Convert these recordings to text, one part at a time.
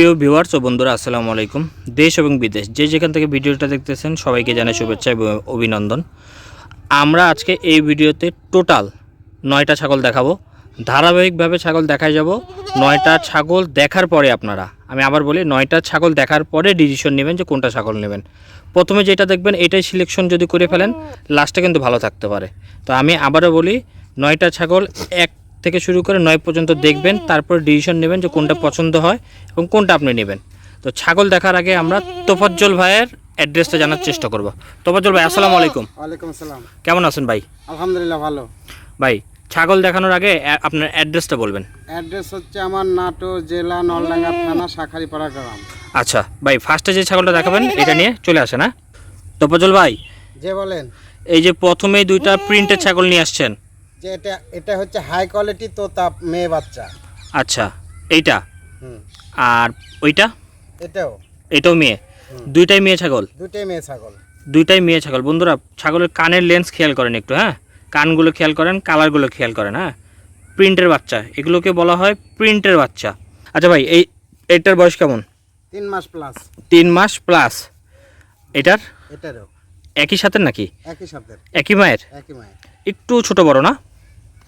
প্রিয় ভিউয়ার্স ও বন্ধুরা, আসসালামু আলাইকুম। দেশ এবং বিদেশ, যে যেখান থেকে ভিডিওটা দেখতেছেন, সবাইকে জানাই শুভেচ্ছা এবং অভিনন্দন। আমরা আজকে এই ভিডিওতে টোটাল নয়টা ছাগল দেখাবো। ধারাবাহিকভাবে ছাগল দেখায় যাব। নয়টা ছাগল দেখার পরে আপনারা, আমি আবার বলি, নয়টা ছাগল দেখার পরে ডিসিশন নেবেন যে কোনটা ছাগল নেবেন। প্রথমে যেটা দেখবেন, এটাই সিলেকশন যদি করে ফেলেন লাস্টে কিন্তু ভালো থাকতে পারে। তো আমি আবারও বলি, নয়টা ছাগল এক থেকে শুরু করে নয় পর্যন্ত দেখবেন তারপর ডিসিশন নেবেন যে কোনটা পছন্দ হয় এবং কোনটা আপনি নেবেন। তো ছাগল দেখার আগে আমরা তোফাজ্জল ভাইয়ের অ্যাড্রেসটা জানার চেষ্টা করব। তোফাজ্জল ভাই আসসালামু আলাইকুম। ওয়ালাইকুম আসসালাম। কেমন আছেন ভাই? আলহামদুলিল্লাহ ভালো। ভাই ছাগল দেখানোর আগে আপনার অ্যাড্রেসটা বলবেন। অ্যাড্রেস হচ্ছে আমার নাটো জেলা নলডাঙ্গা থানা শাখারিপাড়া গ্রাম। আচ্ছা ভাই ফার্স্টে যে ছাগলটা দেখাবেন এটা নিয়ে চলে আসেন হ্যাঁ? তোফাজ্জল ভাই যে বলেন। এই যে প্রথমেই দুইটা প্রিন্টের ছাগল নিয়ে আসছেন। যে এটা এটা হচ্ছে হাই কোয়ালিটি তোতা মেয়ে বাচ্চা। আচ্ছা এইটা? হুম। আর ওইটা? এটাও। এটাও মেয়ে? দুইটাই মেয়ে ছাগল? দুটোই মেয়ে ছাগল। দুইটাই মেয়ে ছাগল। বন্ধুরা ছাগলের কানের লেন্স খেয়াল করেন একটু হ্যাঁ? কানগুলো খেয়াল করেন কালারগুলো খেয়াল করেন হ্যাঁ? প্রিন্টের বাচ্চা এগুলোকে বলা হয় প্রিন্টের বাচ্চা। আচ্ছা ভাই এই এটার বয়স কেমন? তিন মাস প্লাস তিন মাস প্লাস এটার? এটারও। একই সাথে নাকি? একই সাথে একই মায়ের? একই মায়ের। একটু ছোট বড় না?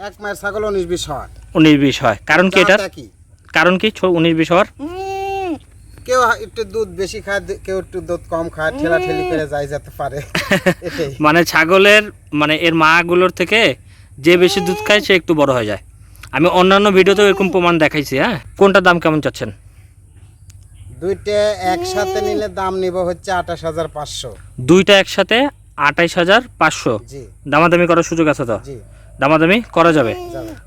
এক মায়ের ছাগল উনিশ বিশ হয়। উনিশ বিশ হয়। কারণ কি জাত একই কারণ কি? উনিশ বিশ হওয়ার? কেউ একটু দুধ বেশি খায় কেউ একটু দুধ কম খায় ঠেলা ঠেলি করে যাই যেতে পারে। মানে ছাগলের মানে এর মাগুলোর থেকে যে বেশি দুধ খায় সে একটু বড় হয়ে যায়। আমি অন্যান্য ভিডিওতেও এরকম প্রমাণ দেখাইছি হ্যাঁ? কোনটার দাম কেমন চাচ্ছেন? দুইটা একসাথে নিলে দাম নিব হচ্ছে আঠাশ হাজার পাঁচশো। দুইটা একসাথে আঠাইশ হাজার পাঁচশো। দামাদামি করার সুযোগ আছে তো? দামাদামি করা যাবে।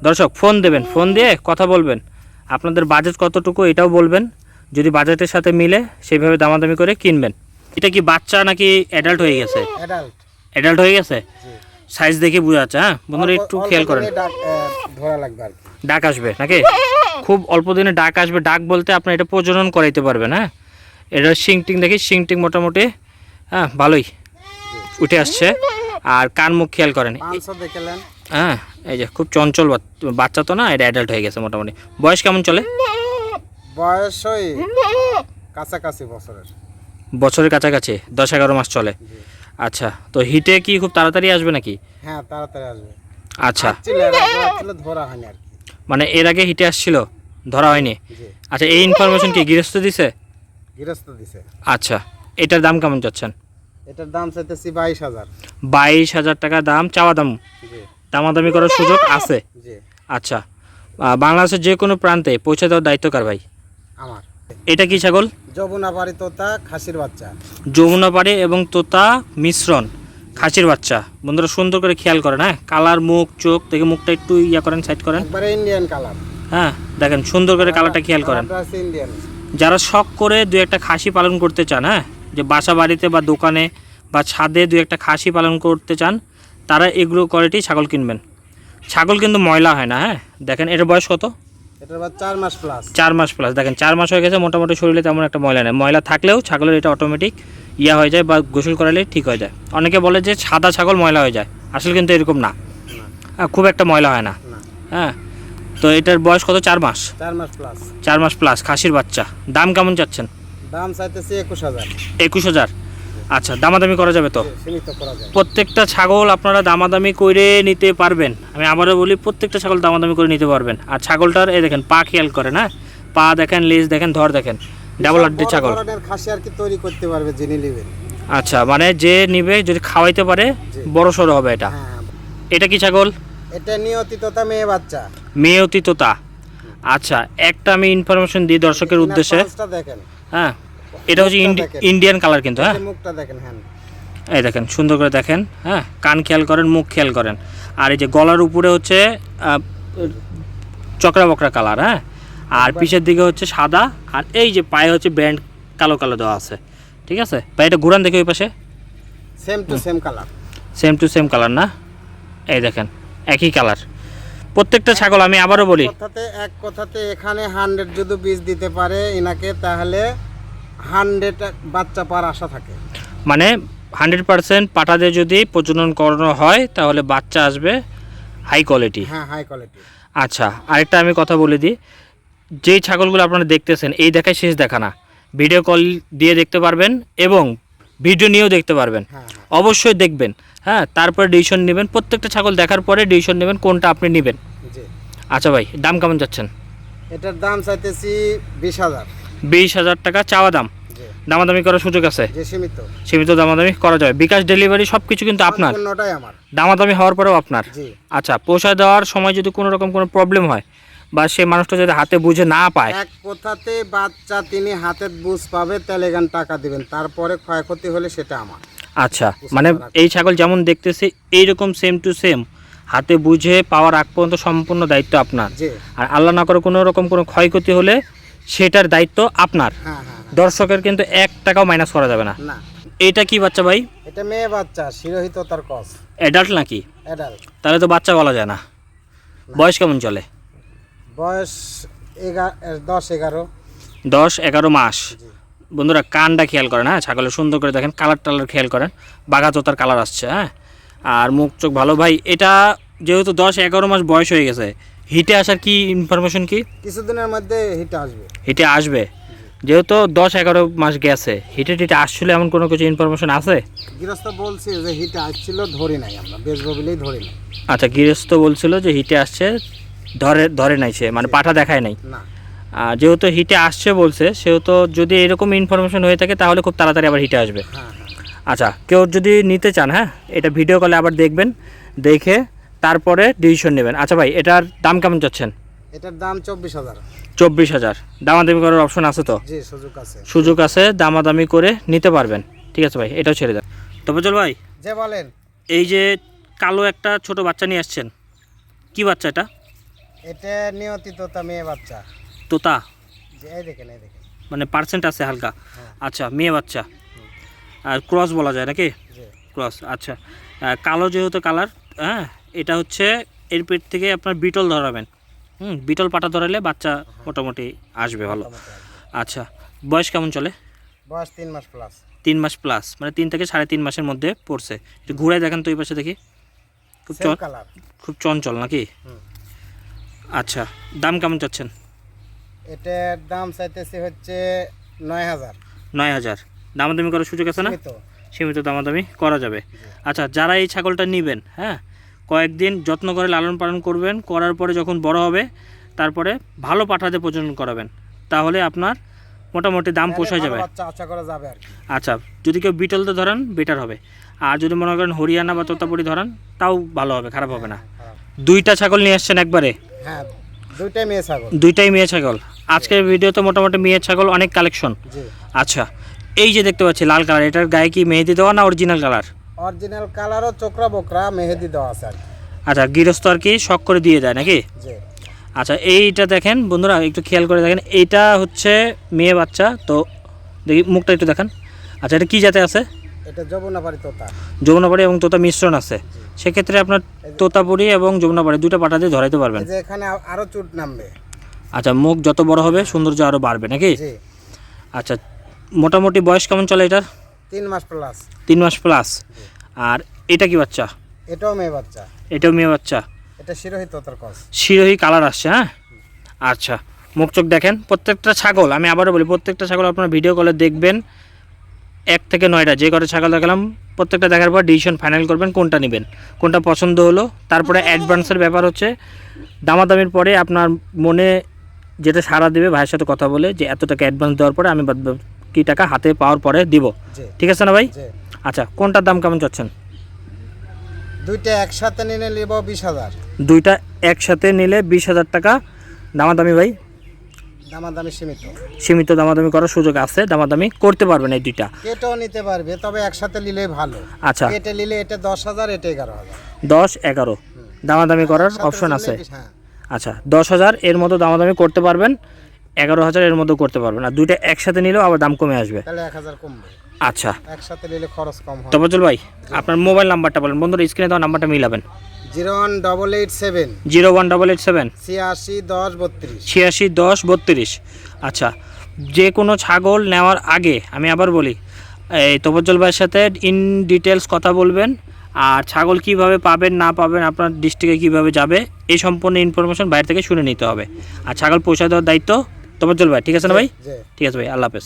দর্শক ফোন দেবেন ফোন দিয়ে কথা বলবেন। আপনাদের বাজেট কতটুকু এটাও বলবেন। যদি বাজেটের সাথে মিলে সেইভাবে দামাদামি করে কিনবেন। এটা কি বাচ্চা নাকি অ্যাডাল্ট হয়ে গেছে? অ্যাডাল্ট হয়ে গেছে? সাইজ দেখে বোঝা যাচ্ছে হ্যাঁ? বন্ধুরা একটু খেয়াল করেন। ডাক আসবে নাকি? খুব অল্প দিনে ডাক আসবে। ডাক বলতে আপনি এটা প্রজনন করাইতে পারবেন হ্যাঁ? এটা শিং টিং দেখি শিং টিং মোটামুটি হ্যাঁ ভালোই উঠে আসছে। আর কান মুখ খেয়াল করেন। হ্যাঁ এই যে খুব চঞ্চল বাচ্চা তো না এটা অ্যাডাল্ট হয়ে গেছে মোটামুটি। বয়স কেমন চলে? বয়স ওই কাছাকাছি বছরের। বছরের কাছাকাছি দশ এগারো মাস চলে। আচ্ছা তো হিটে কি খুব তাড়াতাড়ি আসবে নাকি? হ্যাঁ তাড়াতাড়ি আসবে। আচ্ছা। ধরা হয়নি আর কি। মানে এর আগে হিটে আসছিল ধরা হয়নি? আচ্ছা এই ইনফরমেশন কি গৃহস্থ দিছে? গৃহস্থ দিছে। আচ্ছা এটার দাম কেমন চাচ্ছেন? এটার দাম চাইতেছি বাইশ হাজার। বাইশ হাজার টাকা দাম চাওয়া দাম। দামাদামি করার সুযোগ আছে। আচ্ছা বাংলাদেশের যে কোনো প্রান্তে পৌঁছে দেওয়ার দায়িত্ব কার ভাই? আমার। এটা কি ছাগল? যমুনা বাড়ি তোতা খাসির বাচ্চা। যমুনা পাড়ে এবং তোতা মিশ্রণ খাসির বাচ্চা। বন্ধুরা সুন্দর করে খেয়াল করেন হ্যাঁ? কালার মুখ চোখ থেকে মুখটা একটু ইয়া করেন সাইড করেন। একবারে ইন্ডিয়ান কালার হ্যাঁ দেখেন সুন্দর করে কালারটা খেয়াল করেন। যারা শখ করে দু একটা খাসি পালন করতে চান হ্যাঁ? যে বাসা বাড়িতে বা দোকানে বা ছাদে দু একটা খাসি পালন করতে চান তারা এগুলো কোয়ালিটি ছাগল কিনবেন। ছাগল কিন্তু ময়লা হয় না হ্যাঁ? দেখেন এটার বয়স কত? এটার চার মাস প্লাস চার মাস প্লাস দেখেন চার মাস হয়ে গেছে মোটামুটি শরীরে তেমন একটা ময়লা নেই। ময়লা থাকলেও ছাগলের এটা অটোমেটিক ইয়া হয়ে যায় বা গোসল করালে ঠিক হয়ে যায়। অনেকে বলে যে সাদা ছাগল ময়লা হয়ে যায়। আসলে কিন্তু এরকম না। হ্যাঁ, খুব একটা ময়লা হয় না। না। হ্যাঁ তো এটার বয়স কত? চার মাস? চার মাস প্লাস চার মাস প্লাস খাসির বাচ্চা। দাম কেমন চাচ্ছেন? দাম চাইতেছি একুশ হাজার। একুশ হাজার। আচ্ছা দামাদামি করা যাবে তো? করা প্রত্যেকটা ছাগল আপনারা দামাদামি করে নিতে পারবেন। আমি আবারও বলি প্রত্যেকটা ছাগল দামাদামি করে নিতে পারবেন। আর ছাগলটার এই দেখেন পা খেয়াল করেন হ্যাঁ? পা দেখেন লেজ দেখেন ধর দেখেন। ডাবল হাড্ডি বড় ছাগল। খাসি আর কি তৈরি করতে পারবে যিনি নেবেন। আচ্ছা মানে যে নিবে যদি খাওয়াইতে পারে। বড় সড়ো হবে এটা। হ্যাঁ এটা কি ছাগল? এটা নিয়তিততা মেয়ে বাচ্চা। মেয়ে অতীততা আচ্ছা একটা আমি ইনফরমেশন দিই দর্শকের উদ্দেশ্যে। দেখেন। হ্যাঁ। এটা হচ্ছে ইন্ডিয়ান কালার কিন্তু হ্যাঁ? মুখটা দেখেন হ্যাঁ। এই দেখেন সুন্দর করে দেখেন হ্যাঁ? কান খেয়াল করেন মুখ খেয়াল করেন। আর এই যে গলার উপরে হচ্ছে চকরা বকরা কালার হ্যাঁ? আর পিছের দিকে হচ্ছে সাদা আর এই যে পায়ে হচ্ছে ব্যান্ড কালো কালো দেওয়া আছে। ঠিক আছে? বা এটা ঘুরান দেখে ওই পাশে। Same to same colour same to same colour না? এই দেখেন একই কালার প্রত্যেকটা ছাগল আমি আবারও বলি। এক কথাতে এখানে হান্ড্রেড যদি বীজ দিতে পারে ইনাকে তাহলে হান্ড্রেড বাচ্চা পার আশা থাকে। মানে হান্ড্রেড পার্সেন্ট পাটাদের যদি প্রজনন করানো হয় তাহলে বাচ্চা আসবে হাই কোয়ালিটি হ্যাঁ হাই কোয়ালিটি আচ্ছা আরেকটা আমি কথা বলে দিই। যেই ছাগলগুলো আপনারা দেখতেছেন এই দেখায় শেষ দেখা না। ভিডিও কল দিয়ে দেখতে পারবেন এবং ভিডিও নিয়েও দেখতে পারবেন। হ্যাঁ হ্যাঁ। অবশ্যই দেখবেন। হ্যাঁ তারপরে ডিসিশন নেবেন। প্রত্যেকটা ছাগল দেখার পরে ডিসিশন নেবেন কোনটা আপনি নেবেন। আচ্ছা ভাই দাম কেমন যাচ্ছেন? এটার দাম চাইতেছি বিশ হাজার। বিশ হাজার টাকা চাওয়া দাম। দামাদামি করার সুযোগ আছে। সীমিত। সীমিত দামাদামি করা যাবে। বিকাশ ডেলিভারি সব কিছু কিন্তু আপনার। দামাদামি হওয়ার পরেও আপনার। আচ্ছা পোষা দেওয়ার সময় যদি কোনো রকম কোনো প্রবলেম হয় বা সেই মানুষটা যদি হাতে বুঝে না পায়। এক কথাতে বাচ্চা তিনি হাতে বুঝ পাবে তাহলে এখান টাকা দিবেন। তারপরে ক্ষয়ক্ষতি হলে সেটা আমার। আচ্ছা মানে এই ছাগল যেমন দেখতেছি এইরকম সেম টু সেম হাতে বুঝে পাওয়ার আগ পর্যন্ত সম্পূর্ণ দায়িত্ব আপনার। আর আল্লাহ না করে কোনো রকম কোনো ক্ষয়ক্ষতি হলে সেটার দায়িত্ব আপনার। হ্যাঁ হ্যাঁ দর্শকের কিন্তু এক টাকাও মাইনাস করা যাবে না। এটা কি বাচ্চা ভাই? এটা মেয়ে বাচ্চা শিরোহিত তার কস অ্যাডাল্ট নাকি? অ্যাডাল্ট তাহলে তো বাচ্চা বলা যায় না। বয়স কেমন চলে? বয়স এগারো দশ এগারো। দশ এগারো মাস। বন্ধুরা কানটা খেয়াল করেন হ্যাঁ ছাগলের সুন্দর করে দেখেন কালার টালার খেয়াল করেন বাঘা তোতার কালার আসছে হ্যাঁ। আর মুখ চোখ ভালো। ভাই এটা যেহেতু দশ এগারো মাস বয়স হয়ে গেছে হিটে আসার কি ইনফরমেশন কি? কিছুদিনের মধ্যে হিটে আসবে। হিটে আসবে? যেহেতু দশ এগারো মাস গেছে হিটে টিটে আসছিল এমন কোনো কিছু ইনফরমেশন আছে? গৃহস্থ বলছে যে হিটে আসছিল ধরে নাই আমরা। বেচবো বলেই ধরি নাই। আচ্ছা গৃহস্থ বলছিল যে হিটে আসছে ধরে ধরে নাই সে মানে পাঠা দেখায় নাই। না। যেহেতু হিটে আসছে বলছে সেহেতু যদি এরকম ইনফরমেশন হয়ে থাকে তাহলে খুব তাড়াতাড়ি আবার হিটে আসবে। হ্যাঁ হ্যাঁ। আচ্ছা কেউ যদি নিতে চান হ্যাঁ এটা ভিডিও কলে আবার দেখবেন দেখে তারপরে ডিসিশন নেবেন। আচ্ছা ভাই এটার দাম কেমন চাচ্ছেন? এটার দাম চব্বিশ হাজার। চব্বিশ হাজার। দামাদামি করার অপশন আছে তো? জি সুযোগ আছে। সুযোগ আছে দামাদামি করে নিতে পারবেন। ঠিক আছে ভাই এটাও ছেড়ে দেন। তবে চল ভাই যে বলেন। এই যে কালো একটা ছোট বাচ্চা নিয়ে আসছেন কি বাচ্চা এটা? এটা নিয়তি তোতা মেয়ে বাচ্চা। তোতা? এই দেখেন এই দেখেন। মানে পার্সেন্ট আছে হালকা? হ্যাঁ। আচ্ছা মেয়ে বাচ্চা। আর ক্রস বলা যায় নাকি? ক্রস আচ্ছা। কালো যেহেতু কালার হ্যাঁ এটা হচ্ছে এর পেট থেকে আপনার বিটল ধরাবেন। হুম বিটল পাটা ধরালে বাচ্চা মোটামুটি আসবে ভালো। আচ্ছা বয়স কেমন চলে? বয়স তিন মাস প্লাস তিন মাস প্লাস মানে তিন থেকে সাড়ে তিন মাসের মধ্যে পড়ছে। একটু ঘুরে দেখেন তো এই পাশে দেখি। খুব কালার খুব চঞ্চল নাকি? আচ্ছা দাম কেমন চাচ্ছেন? এটার দাম চাইতেছি হচ্ছে নয় হাজার। নয় হাজার। দামাদামি করার সুযোগ আছে না। সীমিত। দামাদামি করা যাবে। আচ্ছা যারা এই ছাগলটা নেবেন হ্যাঁ কয়েকদিন যত্ন করে লালন পালন করবেন করার পরে যখন বড় হবে তারপরে ভালো পাঠাতে প্রজনন করাবেন। তাহলে আপনার মোটামুটি দাম পোষায় যাবে। আচ্ছা যদি কেউ বিটলতে ধরেন বেটার হবে। আর যদি মনে করেন হরিয়ানা বা তোতাপুরি ধরেন তাও ভালো হবে খারাপ হবে না। দুইটা ছাগল নিয়ে আসছেন একবারে? হ্যাঁ দুইটাই মেয়ে ছাগল। দুইটাই মেয়ে ছাগল। আজকের ভিডিওতে মোটামুটি মেয়ে ছাগল অনেক কালেকশন আচ্ছা এই যে দেখতে পাচ্ছি লাল কালার এটার গায়ে কি মেহেদি দেওয়া না অরিজিনাল কালার অরিজিনাল কালারও চোকরা বোকরা মেহেদি দেওয়া আছে আর কি। আচ্ছা গৃহস্থ আর কি শখ করে দিয়ে দেয় নাকি? জি। আচ্ছা এইটা দেখেন বন্ধুরা একটু খেয়াল করে দেখেন এইটা হচ্ছে মেয়ে বাচ্চা তো দেখি মুখটা একটু দেখেন। আচ্ছা এটা কী জাতে আছে? এটা যমুনাপাড়ি তোতা। যমুনাপাড়ি এবং তোতা মিশ্রণ আছে। সেক্ষেত্রে আপনার তোতাপুরি এবং যমুনাপাড়ি দুটো পাটা দিয়ে ধরাইতে পারবেন। যে এখানে আ- আরও চুট নামবে। আচ্ছা মুখ যত বড় হবে সৌন্দর্য আরও বাড়বে নাকি? আচ্ছা মোটামুটি বয়স কেমন চলে এটার? তিন মাস প্লাস তিন মাস প্লাস আর এটা কি বাচ্চা? এটাও মেয়ে বাচ্চা। এটাও মেয়ে বাচ্চা। এটা শিরোহিত তোতার কস। শিরোহী কালার আসছে হ্যাঁ? আচ্ছা মুখ চোখ দেখেন। প্রত্যেকটা ছাগল আমি আবারও বলি প্রত্যেকটা ছাগল আপনার ভিডিও কলে দেখবেন। এক থেকে নয়টা যে কটা ছাগল দেখালাম প্রত্যেকটা দেখার পর ডিসিশন ফাইনাল করবেন কোনটা নেবেন। কোনটা পছন্দ হলো তারপরে অ্যাডভান্সের ব্যাপার হচ্ছে দামাদামির পরে আপনার মনে যেটা সাড়া দেবে ভাইয়ের সাথে কথা বলে যে এত টাকা অ্যাডভান্স দেওয়ার পরে আমি কি টাকা হাতে পাওয়ার পরে দিব? ঠিক আছে না ভাই? আচ্ছা কোনটার দাম কেমন চাচ্ছেন? দুইটা একসাথে নিলে নিব বিশ হাজার। দুইটা একসাথে নিলে বিশ হাজার টাকা। দামাদামি ভাই? দামাদামি সীমিত। সীমিত দামাদামি করার সুযোগ আছে দামাদামি করতে পারবেন এই দুইটা। কেটেও নিতে পারবে তবে একসাথে নিলেই ভালো। আচ্ছা। কেটে নিলে এটা দশ হাজার এটা এগারো হাজার। দশ এগারো। দামাদামি করার অপশন আছে। হ্যাঁ। আচ্ছা দশ হাজার এর মতো দামাদামি করতে পারবেন। এগারো হাজার এর মধ্যে করতে পারবেন না। দুইটা একসাথে নিলেও আবার দাম কমে আসবে। আচ্ছা। একসাথে নিলে খরচ কম হবে তবাজুল ভাই আপনার মোবাইল নাম্বারটা বলেন। বন্ধুরা স্ক্রিনে দেওয়া নাম্বারটা মিলাবেন। Zero one double eight seven. Zero one double eight seven. ছিয়াশি দশ বত্রিশ। ছিয়াশি দশ বত্রিশ। আচ্ছা যে কোনো ছাগল নেওয়ার আগে আমি আবার বলি এই তবজ্জল ভাইয়ের সাথে ইন ডিটেলস কথা বলবেন আর ছাগল কীভাবে পাবেন না পাবেন আপনার ডিস্ট্রিক্টে কীভাবে যাবে এই সম্পূর্ণ ইনফরমেশন বাইরে থেকে শুনে নিতে হবে। আর ছাগল পৌঁছে দেওয়ার দায়িত্ব তবজ্জল ভাই ঠিক আছে না ভাই? ঠিক আছে ভাই আল্লাহ হাফেজ।